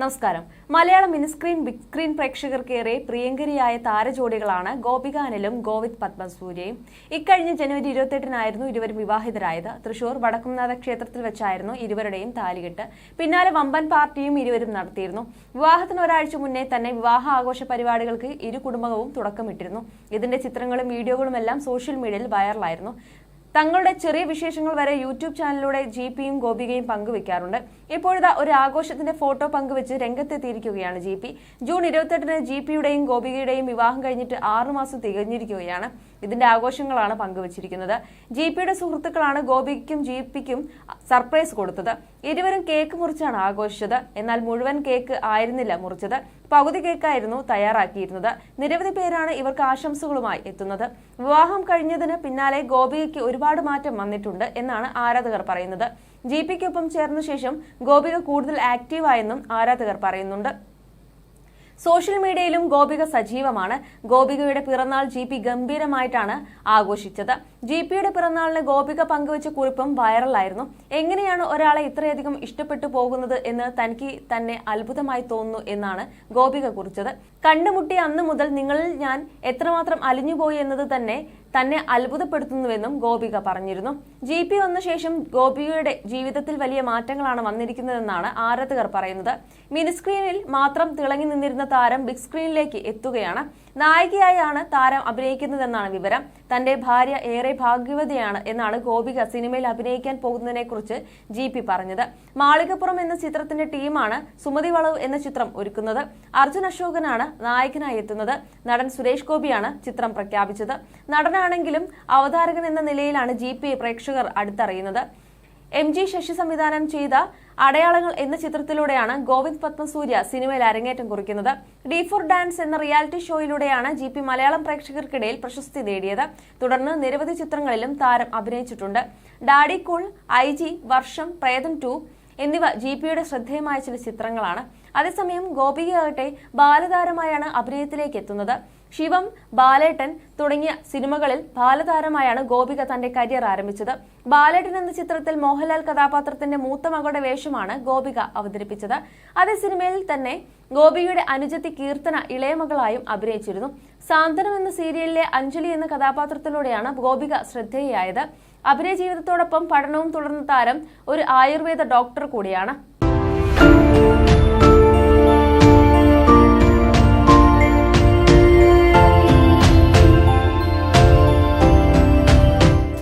നമസ്കാരം. Malayalam mini screen big screen പ്രേക്ഷകർക്കേറെ പ്രിയങ്കരിയായ താരജോഡികളാണ് ഗോപിക അനിലും ഗോവിന്ദ് പത്മസൂര്യയും. ഇക്കഴിഞ്ഞ ജനുവരി ഇരുപത്തെട്ടിനായിരുന്നു ഇരുവരും വിവാഹിതരായത്. തൃശൂർ വടക്കുംനാഥ ക്ഷേത്രത്തിൽ വെച്ചായിരുന്നു ഇരുവരുടെയും താലികെട്ട്. പിന്നാലെ വമ്പൻ പാർട്ടിയും ഇരുവരും നടത്തിയിരുന്നു. വിവാഹത്തിന് ഒരാഴ്ച മുന്നേ തന്നെ വിവാഹ ആഘോഷ പരിപാടികൾക്ക് ഇരു കുടുംബവും തുടക്കമിട്ടിരുന്നു. ഇതിന്റെ ചിത്രങ്ങളും വീഡിയോകളുമെല്ലാം സോഷ്യൽ മീഡിയയിൽ വൈറലായിരുന്നു. തങ്ങളുടെ ചെറിയ വിശേഷങ്ങൾ വരെ യൂട്യൂബ് ചാനലിലൂടെ ജി പിയും ഗോപികയും പങ്കുവെക്കാറുണ്ട്. ഇപ്പോഴത്തെ ഒരു ആഘോഷത്തിന്റെ ഫോട്ടോ പങ്കുവെച്ച് രംഗത്തെത്തിയിരിക്കുകയാണ് ജി പി ജൂൺ ഇരുപത്തെട്ടിന് ജി പിയുടെയും ഗോപികയുടെയും വിവാഹം കഴിഞ്ഞിട്ട് ആറു മാസം തികഞ്ഞിരിക്കുകയാണ്. ഇതിന്റെ ആഘോഷങ്ങളാണ് പങ്കുവച്ചിരിക്കുന്നത്. ജി പിയുടെ സുഹൃത്തുക്കളാണ് ഗോപിക്കും ജി പിക്കും സർപ്രൈസ് കൊടുത്തത്. ഇരുവരും കേക്ക് മുറിച്ചാണ് ആഘോഷിച്ചത്. എന്നാൽ മുഴുവൻ കേക്ക് ആയിരുന്നില്ല മുറിച്ചത്. പകുതി കേക്കായിരുന്നു തയ്യാറാക്കിയിരുന്നത്. നിരവധി പേരാണ് ഇവർക്ക് ആശംസകളുമായി എത്തുന്നത്. വിവാഹം കഴിഞ്ഞതിന് പിന്നാലെ ഗോപികയ്ക്ക് ഒരുപാട് മാറ്റം വന്നിട്ടുണ്ട് എന്നാണ് ആരാധകർ പറയുന്നത്. ജി പിക്കൊപ്പം ചേർന്ന ശേഷം ഗോപിക കൂടുതൽ ആക്റ്റീവായെന്നും ആരാധകർ പറയുന്നുണ്ട്. സോഷ്യൽ മീഡിയയിലും ഗോപിക സജീവമാണ്. ഗോപികയുടെ പിറന്നാൾ ജി പി ഗംഭീരമായിട്ടാണ് ആഘോഷിച്ചത്. ജി പിയുടെ പിറന്നാളിന് ഗോപിക പങ്കുവച്ച കുറിപ്പും വൈറലായിരുന്നു. എങ്ങനെയാണ് ഒരാളെ ഇത്രയധികം ഇഷ്ടപ്പെട്ടു പോകുന്നത് എന്ന് തനിക്ക് തന്നെ അത്ഭുതമായി തോന്നുന്നു എന്നാണ് ഗോപിക കുറിച്ചത്. കണ്ടുമുട്ടിയ അന്ന് മുതൽ നിങ്ങളിൽ ഞാൻ എത്രമാത്രം അലിഞ്ഞുപോയി എന്നത് തന്നെ തന്നെ അത്ഭുതപ്പെടുത്തുന്നുവെന്നും ഗോപിക പറഞ്ഞിരുന്നു. ജി പി വന്ന ശേഷം ഗോപികയുടെ ജീവിതത്തിൽ വലിയ മാറ്റങ്ങളാണ് വന്നിരിക്കുന്നതെന്നാണ് ആരാധകർ പറയുന്നത്. മിനിസ്ക്രീനിൽ മാത്രം തിളങ്ങി നിന്നിരുന്ന താരം ബിഗ് സ്ക്രീനിലേക്ക് എത്തുകയാണ്. നായികയായാണ് താരം അഭിനയിക്കുന്നതെന്നാണ് വിവരം. തന്റെ ഭാര്യ ഏറെ ഭാഗ്യവതിയാണ് എന്നാണ് ഗോപിക സിനിമയിൽ അഭിനയിക്കാൻ പോകുന്നതിനെ കുറിച്ച് ജി പി പറഞ്ഞത്. മാളികപ്പുറം എന്ന ചിത്രത്തിന്റെ ടീമാണ് സുമതി വളവ് എന്ന ചിത്രം ഒരുക്കുന്നത്. അർജുൻ അശോകനാണ് നായകനായി എത്തുന്നത്. നടൻ സുരേഷ് ഗോപിയാണ് ചിത്രം പ്രഖ്യാപിച്ചത്. നടനാണെങ്കിലും അവതാരകൻ എന്ന നിലയിലാണ് ജി പ്രേക്ഷകർ അടുത്തറിയുന്നത്. എം ജി ശശി സംവിധാനം ചെയ്ത അടയാളങ്ങൾ എന്ന ചിത്രത്തിലൂടെയാണ് ഗോവിന്ദ് പത്മസൂര്യ സിനിമയിൽ അരങ്ങേറ്റം കുറിക്കുന്നത്. ഡി ഫോർ ഡാൻസ് എന്ന റിയാലിറ്റി ഷോയിലൂടെയാണ് ജി പി മലയാളം പ്രേക്ഷകർക്കിടയിൽ പ്രശസ്തി നേടിയത്. തുടർന്ന് നിരവധി ചിത്രങ്ങളിലും താരം അഭിനയിച്ചിട്ടുണ്ട്. ഡാഡി കൂൾ ഐ ജി വർഷം പ്രേതം ടു എന്നിവ ജി പിയുടെ ശ്രദ്ധേയമായ ചില ചിത്രങ്ങളാണ്. അതേസമയം ഗോപികയാകട്ടെ ബാലതാരമായാണ് അഭിനയത്തിലേക്ക് എത്തുന്നത്. ശിവം ബാലേട്ടൻ തുടങ്ങിയ സിനിമകളിൽ ബാലതാരമായാണ് ഗോപിക തന്റെ കരിയർ ആരംഭിച്ചത്. ബാലേട്ടൻ എന്ന ചിത്രത്തിൽ മോഹൻലാൽ കഥാപാത്രത്തിന്റെ മൂത്ത മകളുടെ വേഷമാണ് ഗോപിക അവതരിപ്പിച്ചത്. അതേ സിനിമയിൽ തന്നെ ഗോപികയുടെ അനുജത്തി കീർത്തന ഇളയമകളായും അഭിനയിച്ചിരുന്നു. സാന്ത്വനം എന്ന സീരിയലിലെ അഞ്ജലി എന്ന കഥാപാത്രത്തിലൂടെയാണ് ഗോപിക ശ്രദ്ധേയയായത്. അഭിനയ ജീവിതത്തോടൊപ്പം പഠനവും തുടർന്ന താരം ഒരു ആയുർവേദ ഡോക്ടർ കൂടിയാണ്.